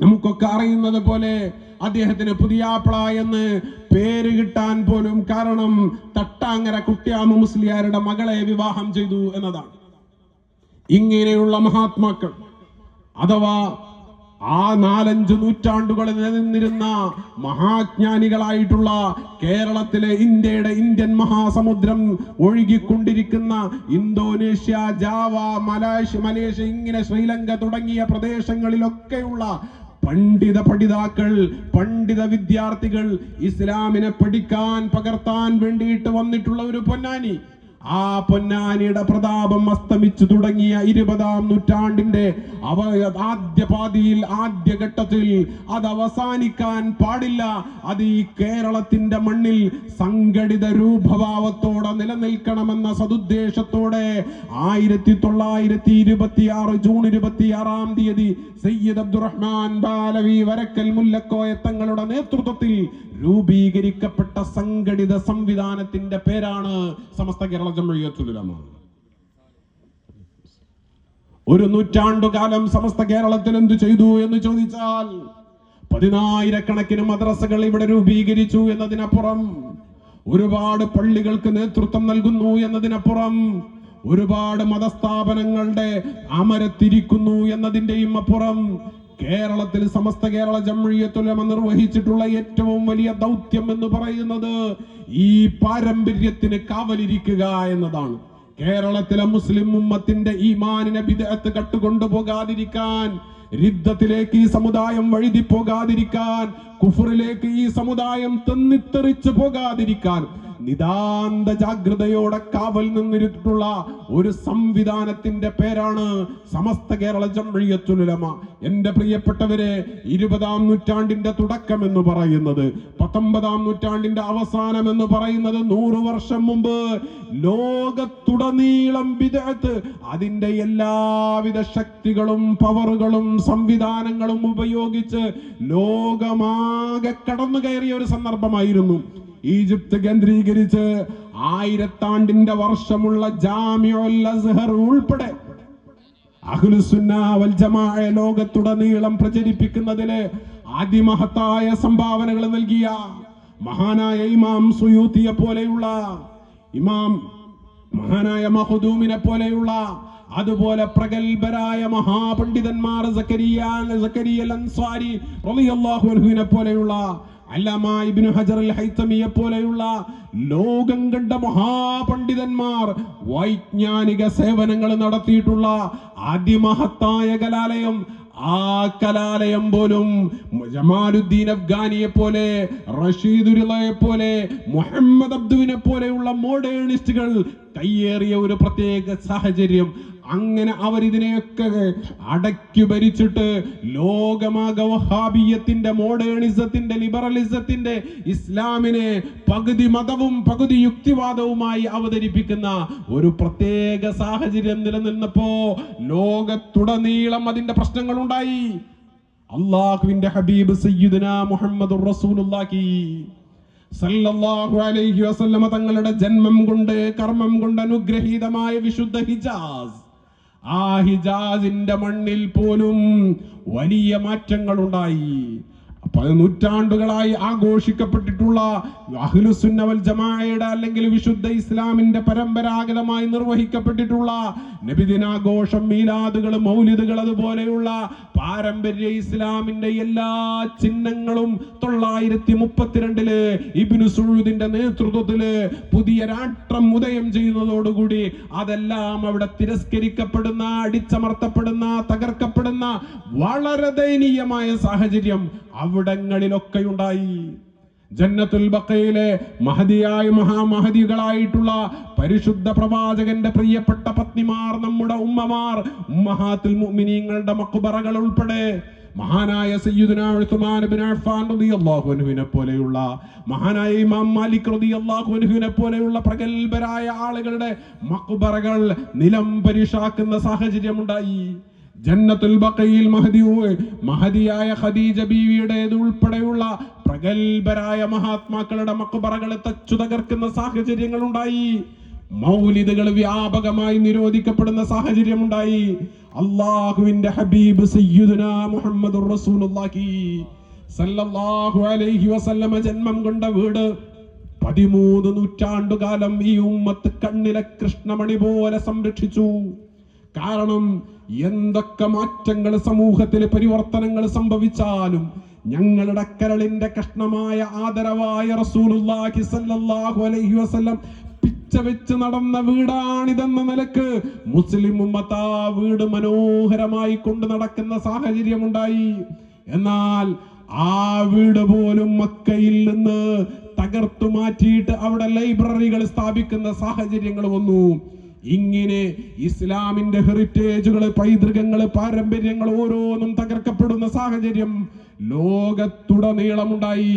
നമുക്കൊക്കെ അറിയുന്നത് പോലെ അദ്ദേഹത്തിന് പുതിയാപ്പിള എന്ന് പേര് കിട്ടാൻ പോലും കാരണം തട്ടാങ്ങര കുട്ടിയാമ മുസ്ലിയാരുടെ മകളെ വിവാഹം ചെയ്തു എന്നതാണ്. ഇങ്ങനെയുള്ള മഹാത്മാക്കൾ അഥവാ ആ നാലഞ്ച് നൂറ്റാണ്ടുകൾ നിലനിന്നിരുന്ന മഹാജ്ഞാനികളായിട്ടുള്ള കേരളത്തിലെ ഇന്ത്യയുടെ ഇന്ത്യൻ മഹാസമുദ്രം ഒഴുകിക്കൊണ്ടിരിക്കുന്ന ഇന്തോനേഷ്യ ജാവ മലേഷ്യ മലേഷ്യ ഇങ്ങനെ ശ്രീലങ്ക തുടങ്ങിയ പ്രദേശങ്ങളിലൊക്കെയുള്ള പണ്ഡിത പഠിതാക്കൾ പണ്ഡിത വിദ്യാർത്ഥികൾ ഇസ്ലാമിനെ പഠിക്കാൻ പകർത്താൻ വേണ്ടിയിട്ട് വന്നിട്ടുള്ള ഒരു പൊന്നാനി. ആ പൊന്നാനിയുടെ പ്രതാപം അസ്തമിച്ചു തുടങ്ങിയ ഇരുപതാം നൂറ്റാണ്ടിന്റെ അവ ആദ്യ പാതിയിൽ ആദ്യ ഘട്ടത്തിൽ അത് അവസാനിക്കാൻ പാടില്ല. അത് ഈ കേരളത്തിന്റെ മണ്ണിൽ സംഘടിത രൂപഭാവത്തോടെ നിലനിൽക്കണമെന്ന സതുദ്ദേശത്തോടെ ആയിരത്തി തൊള്ളായിരത്തി ഇരുപത്തി ആറ് ജൂൺ ഇരുപത്തി ആറാം തീയതി സയ്യിദ് അബ്ദുറഹ്മാൻ ബാലവി വരക്കൽ മുല്ലക്കോയ തങ്ങളുടെ നേതൃത്വത്തിൽ രൂപീകരിക്കപ്പെട്ട സംഘടിത സംവിധാനത്തിന്റെ പേരാണ് സമസ്ത കേരള ജമഴിയത്തുലമ ഒരു നൂറ്റാണ്ടുകാലം സമസ്ത കേരളത്തിൽ എന്തു ചെയ്തു എന്ന് ചോദിച്ചാൽ പതിനായിരക്കണക്കിന് മദ്രസകൾ ഇവിടെ രൂപീകരിച്ചു എന്നതിനപ്പുറം ഒരുപാട് പള്ളികൾക്ക് നേതൃത്വം നൽകുന്നു എന്നതിനപ്പുറം ഒരുപാട് മതസ്ഥാപനങ്ങളുടെ അമരത്തിരിക്കുന്നു എന്നതിന്റെയും അപ്പുറം കേരളത്തിൽ സമസ്ത കേരള ജംഴിയത്തുലമ നിർവഹിച്ചിട്ടുള്ള ഏറ്റവും വലിയ ദൗത്യം എന്ന് പറയുന്നത് ഈ പാരമ്പര്യത്തിന് കാവലിരിക്കുക എന്നതാണ്. കേരളത്തിലെ മുസ്ലിം ഉമ്മത്തിന്റെ ഈമാനിനെ വിദഗ്ധ കട്ടുകൊണ്ടുപോകാതിരിക്കാൻ രിദ്ധത്തിലേക്ക് ഈ സമുദായം വഴുതി പോകാതിരിക്കാൻ കുഫറിലേക്ക് ഈ സമുദായം തെന്നിത്തെറിച്ചു പോകാതിരിക്കാൻ നിതാന്ത ജാഗ്രതയോടെ കാവൽ നിന്നിരുന്നിട്ടുള്ള ഒരു സംവിധാനത്തിന്റെ പേരാണ് സമസ്ത കേരള ജംഴിയത്തുലമ എന്റെ പ്രിയപ്പെട്ടവരെ ഇരുപതാം നൂറ്റാണ്ടിന്റെ തുടക്കം എന്ന് പറയുന്നത് പത്തൊമ്പതാം നൂറ്റാണ്ടിന്റെ അവസാനം എന്ന് പറയുന്നത് നൂറ് വർഷം മുമ്പ്. ലോകത്തുടനീളം വിദഗ്ധ അതിന്റെ എല്ലാവിധ ശക്തികളും പവറുകളും സംവിധാനങ്ങളും ഉപയോഗിച്ച് ലോകമാകെ കടന്നു കയറിയ ഒരു സന്ദർഭമായിരുന്നു. ഈജിപ്ത് കേന്ദ്രീകരിച്ച് ആയിരത്താണ്ടിന്റെ വർഷമുള്ള ജാമ്യുൽ അസ്ഹർ ഉൾപ്പെടെ ലോകത്തുടനീളം പ്രചരിപ്പിക്കുന്നതിന് ആദ്യമഹത്തായ സംഭാവനകൾ നൽകിയ മഹാനായ ഇമാം സുയൂത്തിയെ പോലെയുള്ള ഇമാം മഹാനായ മഹദൂമിനെ പോലെയുള്ള അതുപോലെ പ്രഗത്ഭരായ മഹാപണ്ഡിതന്മാർ സക്കരിയ സക്കരിയ അൻസാരി പോലെയുള്ള അല്ലാമ ഇബ്നു ഹജർ അൽ ഹൈത്തമിയെ പോലെയുള്ള ലോകം കണ്ട മഹാപണ്ഡിതന്മാർ വൈജ്ഞാനിക സേവനങ്ങൾ നടത്തിയിട്ടുള്ള അതിമഹത്തായ കലാലയം ആ കലാലയം പോലും ജമാലുദ്ദീൻ അഫ്ഗാനിയെ പോലെ റഷീദുരിലയെ പോലെ മുഹമ്മദ് അബ്ദുവിനെ പോലെയുള്ള മോഡേണിസ്റ്റുകൾ കയ്യേറിയ ഒരു പ്രത്യേക സാഹചര്യം. അങ്ങനെ അവർ ഇതിനെയൊക്കെ അടക്കി ഭരിച്ചിട്ട് ലോകമാക വഹാബിയത്തിന്റെ മോഡേണിസത്തിന്റെ ലിബറലിസത്തിന്റെ ഇസ്ലാമിനെ പകുതി മതവും പകുതി യുക്തിവാദവുമായി അവതരിപ്പിക്കുന്ന ഒരു പ്രത്യേക സാഹചര്യം നിലനിന്നപ്പോ ലോകത്തുടനീളം അതിന്റെ പ്രശ്നങ്ങൾ ഉണ്ടായി അള്ളാഹുവിന്റെ ഹബീബ് സയ്യിദുന മുഹമ്മദ് റസൂലുള്ളാഹി. അലൈഹി വസല്ലമ തങ്ങളുടെ ജന്മം കൊണ്ട് കർമ്മം കൊണ്ട് അനുഗ്രഹീതമായ വിശുദ്ധ ഹിജാസ് ആ ഹിജാസിന്റെ മണ്ണിൽ പോലും വലിയ മാറ്റങ്ങൾ ഉണ്ടായി നൂറ്റാണ്ടുകളായി ആഘോഷിക്കപ്പെട്ടിട്ടുള്ള അഹ്ലുസുന്നവൽ ജമാഅയുടെ അല്ലെങ്കിൽ വിശുദ്ധ ഇസ്ലാമിന്റെ പരമ്പരാഗതമായി നിർവഹിക്കപ്പെട്ടിട്ടുള്ള നബിദിനാഘോഷം മീലാദുകൾ മൗലിദുകൾ അതുപോലെയുള്ള പാരമ്പര്യ ഇസ്ലാമിന്റെ എല്ലാ ചിഹ്നങ്ങളും തൊള്ളായിരത്തി മുപ്പത്തിരണ്ടിൽ ഇബിനു സുഴുദിന്റെ നേതൃത്വത്തിൽ പുതിയ രാഷ്ട്രം ഉദയം ചെയ്യുന്നതോടുകൂടി അതെല്ലാം അവിടെ തിരസ്കരിക്കപ്പെടുന്ന അടിച്ചമർത്തപ്പെടുന്ന തകർക്കപ്പെടുന്ന വളരെ ദയനീയമായ സാഹചര്യം അവിടങ്ങളിലൊക്കെ ഉണ്ടായി ജന്നത്തുൽ ബക്കയിലെ മഹതിയായ മഹാമഹതികളായിട്ടുള്ള പരിശുദ്ധ പ്രവാചകന്റെ പ്രിയപ്പെട്ട പത്നിമാർ നമ്മുടെ ഉമ്മമാർ ഉമ്മഹാത്തുൽ മുഅ്മിനീങ്ങളുടെ മക്ബറകൾ ഉൾപ്പെടെ മഹാനായ സയ്യിദുന ഉസ്മാൻ അഫ്ഫാൻ പോലെയുള്ള മഹാനായ ഇമാം മാലിക് റളിയല്ലാഹു പോലെയുള്ള പ്രഗത്ഭരായ ആളുകളുടെ മക്ബറകൾ നിലം പരിശാക്കുന്ന സാഹചര്യമുണ്ടായി. ജന്നത്തുൽ ബക്കയിൽ മഹദി മഹദിയായ ഖദീജ ബീവിയുടേത് ഉൾപ്പെടെയുള്ള പ്രഗത്ഭരായ മഹാത്മാക്കളുടെ മക്കുപറകളെ തച്ചു തകർക്കുന്ന സാഹചര്യങ്ങൾ ഉണ്ടായി മൗലിദുകൾ വ്യാപകമായി നിരോധിക്കപ്പെടുന്ന സാഹചര്യം ഉണ്ടായി അള്ളാഹുവിന്റെ ഹബീബ് സയ്യിദുന മുഹമ്മദ് റസൂലുള്ളാഹി അലൈഹി വസല്ലമ ജന്മം കൊണ്ട വീട് പതിമൂന്ന് നൂറ്റാണ്ടുകാലം ഈ ഉമ്മത്ത് കണ്ണിലെ കൃഷ്ണമണി പോലെ സംരക്ഷിച്ചു. കാരണം എന്തൊക്കെ മാറ്റങ്ങൾ സമൂഹത്തിൽ പരിവർത്തനങ്ങൾ സംഭവിച്ചാലും ഞങ്ങളുടെ കരളിന്റെ കഷ്ണമായ ആദരവായ റസൂലുള്ളാഹി സല്ലല്ലാഹു അലൈഹി വസല്ലം വെച്ച് നടന്ന വീടാണിതെന്ന നിലയ്ക്ക് മുസ്ലിം ഉമ്മത്ത് വീട് മനോഹരമായി കൊണ്ട് നടക്കുന്ന സാഹചര്യമുണ്ടായി. എന്നാൽ ആ വീട് പോലും മക്കയിൽ നിന്ന് തകർത്തു മാറ്റിയിട്ട് അവിടെ ലൈബ്രറികൾ സ്ഥാപിക്കുന്ന സാഹചര്യങ്ങൾ വന്നു. ഇങ്ങനെ ഇസ്ലാമിന്റെ ഹെറിറ്റേജുകൾ പൈതൃകങ്ങൾ പാരമ്പര്യങ്ങൾ ഓരോന്നും തകർക്കപ്പെടുന്ന സാഹചര്യം ലോകത്തുടനീളമുണ്ടായി.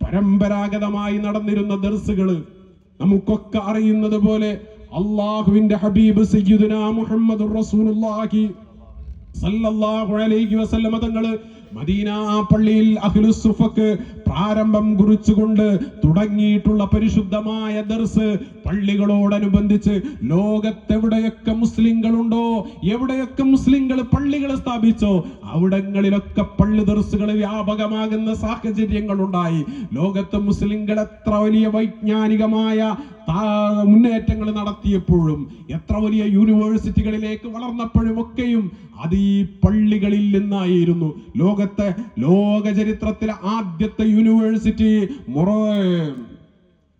പരമ്പരാഗതമായി നടന്നിരുന്ന ദർസുകൾ നമുക്കൊക്കെ അറിയുന്നത് പോലെ അള്ളാഹുവിന്റെ ഹബീബ് സയ്യിദുന മുഹമ്മദ് റസൂലുള്ളാഹി തങ്ങൾ മദീന പള്ളിയിൽ അഖിലുസുഫക്ക് പ്രാരംഭം കുറിച്ചുകൊണ്ട് തുടങ്ങിയിട്ടുള്ള പരിശുദ്ധമായ ദർസ് പള്ളികളോടനുബന്ധിച്ച് ലോകത്തെവിടെയൊക്കെ മുസ്ലിങ്ങളുണ്ടോ എവിടെയൊക്കെ മുസ്ലിങ്ങൾ പള്ളികൾ സ്ഥാപിച്ചോ അവിടങ്ങളിലൊക്കെ പള്ളി ദർസുകൾ വ്യാപകമാകുന്ന സാഹചര്യങ്ങൾ ഉണ്ടായി ലോകത്ത് മുസ്ലിങ്ങൾ എത്ര വലിയ വൈജ്ഞാനികമായ മുന്നേറ്റങ്ങൾ നടത്തിയപ്പോഴും എത്ര വലിയ യൂണിവേഴ്സിറ്റികളിലേക്ക് വളർന്നപ്പോഴും ഒക്കെയും അത് ഈ പള്ളികളിൽ നിന്നായിരുന്നു. ലോകത്തെ ലോക ചരിത്രത്തിലെ ആദ്യത്തെ യൂണിവേഴ്സിറ്റി മൊറോ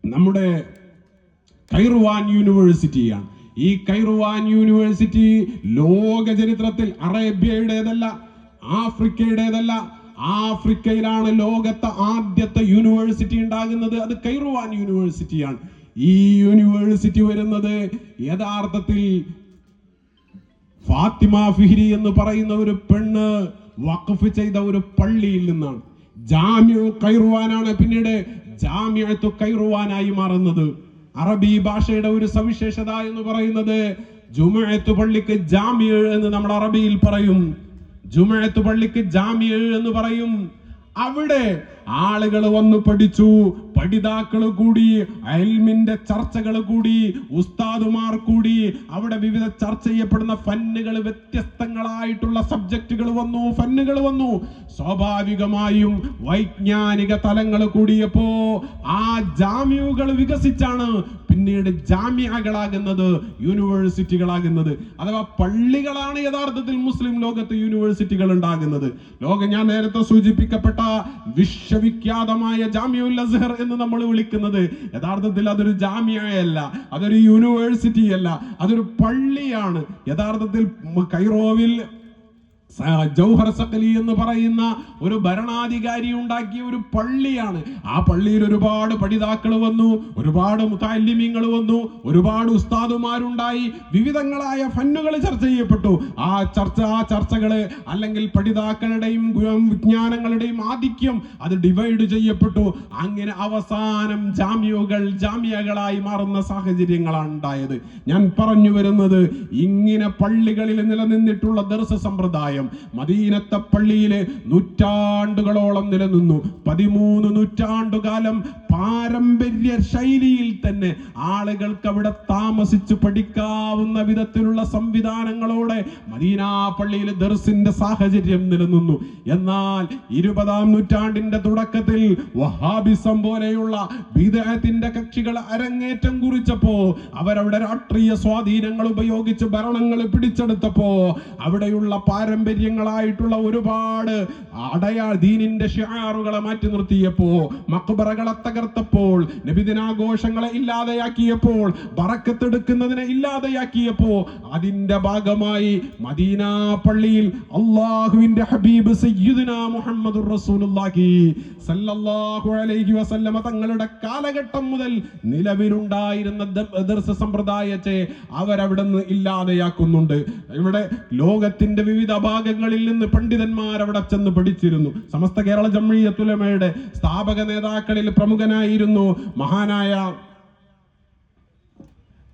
നമ്മുടെ കൈറുവാൻ യൂണിവേഴ്സിറ്റിയാണ്. ഈ കൈറുവാൻ യൂണിവേഴ്സിറ്റി ലോക ചരിത്രത്തിൽ അറേബ്യയുടേതല്ല ആഫ്രിക്കയുടേതല്ല ആഫ്രിക്കയിലാണ് ലോകത്തെ ആദ്യത്തെ യൂണിവേഴ്സിറ്റി ഉണ്ടാകുന്നത്. അത് കൈറുവാൻ യൂണിവേഴ്സിറ്റിയാണ്. ഈ യൂണിവേഴ്സിറ്റി വരുന്നത് യഥാർത്ഥത്തിൽ ഫാത്തിമ ഫിഹിരി എന്ന് പറയുന്ന ഒരു പെണ്ണ് വഖഫ് ചെയ്ത ഒരു പള്ളിയിൽ നിന്നാണ്. ജാമ്യു കൈറുവാനാണ് പിന്നീട് ജാമ്യത്തു കൈറുവാനായി മാറുന്നത്. അറബി ഭാഷയുടെ ഒരു സവിശേഷത എന്ന് പറയുന്നത് ജുമഅത്ത് പള്ളിക്ക് ജാമ്യ എന്ന് നമ്മൾ അറബിയിൽ പറയും. ജുമഅത്ത് പള്ളിക്ക് ജാമ്യ എന്ന് പറയും. അവിടെ ആളുകൾ വന്നു പഠിച്ചു പഠിതാക്കൾ കൂടി അയൽമിന്റെ ചർച്ചകൾ കൂടി ഉസ്താദുമാർ കൂടി അവിടെ വിവിധ ചർച്ച ചെയ്യപ്പെടുന്ന ഫന്നുകൾ വ്യത്യസ്തങ്ങളായിട്ടുള്ള സബ്ജക്റ്റുകൾ വന്നു ഫന്നുകൾ വന്നു. സ്വാഭാവികമായും വൈജ്ഞാനിക തലങ്ങൾ കൂടിയപ്പോ ആ ജാമ്യകൾ വികസിച്ചാണ് പിന്നീട് ജാമ്യകളാകുന്നത് യൂണിവേഴ്സിറ്റികളാകുന്നത്. അഥവാ പള്ളികളാണ് യഥാർത്ഥത്തിൽ മുസ്ലിം ലോകത്ത് യൂണിവേഴ്സിറ്റികൾ ഉണ്ടാകുന്നത്. ലോകം ഞാൻ നേരത്തെ സൂചിപ്പിക്കപ്പെട്ട വിശ്വവിഖ്യാതമായ ജാമ്യുൽ അസ്ഹർ എന്ന് നമ്മൾ വിളിക്കുന്നത്. യഥാർത്ഥത്തിൽ അതൊരു ജാമ്യയല്ല. അതൊരു യൂണിവേഴ്സിറ്റി അല്ല അതൊരു പള്ളിയാണ്. യഥാർത്ഥത്തിൽ കൈറോവിൽ ജൗഹർ സക്കലി എന്ന് പറയുന്ന ഒരു ഭരണാധികാരി ഉണ്ടാക്കിയ ഒരു പള്ളിയാണ്. ആ പള്ളിയിൽ ഒരുപാട് പഠിതാക്കൾ വന്നു ഒരുപാട് മുത്താലിമ്യങ്ങൾ വന്നു ഒരുപാട് ഉസ്താദുമാരുണ്ടായി വിവിധങ്ങളായ ഫന്നുകൾ ചർച്ച ചെയ്യപ്പെട്ടു. ആ ചർച്ച ആ ചർച്ചകൾ അല്ലെങ്കിൽ പഠിതാക്കളുടെയും വിജ്ഞാനങ്ങളുടെയും ആധിക്യം അത് ഡിവൈഡ് ചെയ്യപ്പെട്ടു. അങ്ങനെ അവസാനം ജാമ്യകൾ ജാമ്യകളായി മാറുന്ന സാഹചര്യങ്ങളാണ് ഉണ്ടായത്. ഞാൻ പറഞ്ഞു വരുന്നത് ഇങ്ങനെ പള്ളികളിൽ നിലനിന്നിട്ടുള്ള ദർശ സമ്പ്രദായം മദീനത്തെ പള്ളിയിൽ നൂറ്റാണ്ടുകളോളം നിലനിന്നു. പതിമൂന്ന് നൂറ്റാണ്ടുകാലം പാരമ്പര്യ ശൈലിയിൽ തന്നെ ആളുകൾക്ക് അവിടെ താമസിച്ച് പഠിക്കാവുന്ന വിധത്തിലുള്ള സംവിധാനങ്ങളോടെ മദീനാ പള്ളിയിൽ ദർസിന്റെ സാഹചര്യം നിലനിന്നു. എന്നാൽ ഇരുപതാം നൂറ്റാണ്ടിന്റെ തുടക്കത്തിൽ വഹാബിസം പോലെയുള്ള വിദേഹത്തിന്റെ കക്ഷികൾ അരങ്ങേറ്റം കുറിച്ചപ്പോ അവരവിടെ രാഷ്ട്രീയ സ്വാധീനങ്ങൾ ഉപയോഗിച്ച് ഭരണങ്ങൾ പിടിച്ചെടുത്തപ്പോ അവിടെയുള്ള പാരമ്പര്യങ്ങളായിട്ടുള്ള ഒരുപാട് അടയാ ദീനിന്റെ ഷിയാറുകളെ മാറ്റി നിർത്തിയപ്പോ മക്ബറകളെ തകർത്തപ്പോൾ നബിദിനാഘോഷങ്ങളെ ഇല്ലാതെയാക്കിയപ്പോൾ ബറക്കത്തെടുക്കുന്നതിനെ ഇല്ലാതെയാക്കിയപ്പോ അതിന്റെ ഭാഗമായി മദീന പള്ളിയിൽ അള്ളാഹുവിന്റെ ഹബീബ് സയ്യിദുന മുഹമ്മദ് റസൂലുള്ളാഹി സല്ലല്ലാഹു അലൈഹി വസല്ലമ തങ്ങളുടെ കാലഘട്ടം മുതൽ നിലവിലുണ്ടായിരുന്ന ദർസ സമ്പ്രദായത്തെ അവരവിടെ നിന്ന് ഇല്ലാതെയാക്കുന്നുണ്ട്. ഇവിടെ ലോകത്തിന്റെ വിവിധ ഭാഗങ്ങളിൽ നിന്ന് പണ്ഡിതന്മാർ അവിടെ ചെന്ന് പഠിച്ചിരുന്നു. സമസ്ത കേരള ജമ്മിയത്തുലമയുടെ സ്ഥാപക നേതാക്കളിൽ പ്രമുഖനായിരുന്നു മഹാനായ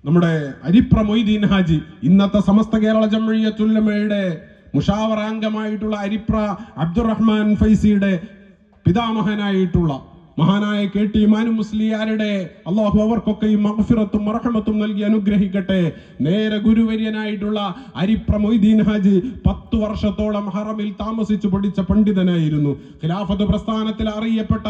നമ്മുടെ അരിപ്ര മൊയ്തീൻ ഹാജി. ഇന്നത്തെ സമസ്ത കേരള ജമ്മിയത്തുലമയുടെ മുഷാവറാംഗമായിട്ടുള്ള അരിപ്ര അബ്ദുറഹ്മാൻ ഫൈസിയുടെ പിതാമഹനായിട്ടുള്ള മഹാനായ കെ ടി മാനു മുസ്ലിയാരുടെ അള്ളാഹു അവർക്കൊക്കെയും മഹഫിറത്തും മറഹമത്തും നൽകി അനുഗ്രഹിക്കട്ടെ. നേരെ ഗുരുവര്യനായിട്ടുള്ള അരിപ്ര ഹാജി പത്തു വർഷത്തോളം ഹറമിൽ താമസിച്ചു പഠിച്ച പണ്ഡിതനായിരുന്നു. ഖിലാഫത്ത് പ്രസ്ഥാനത്തിൽ അറിയപ്പെട്ട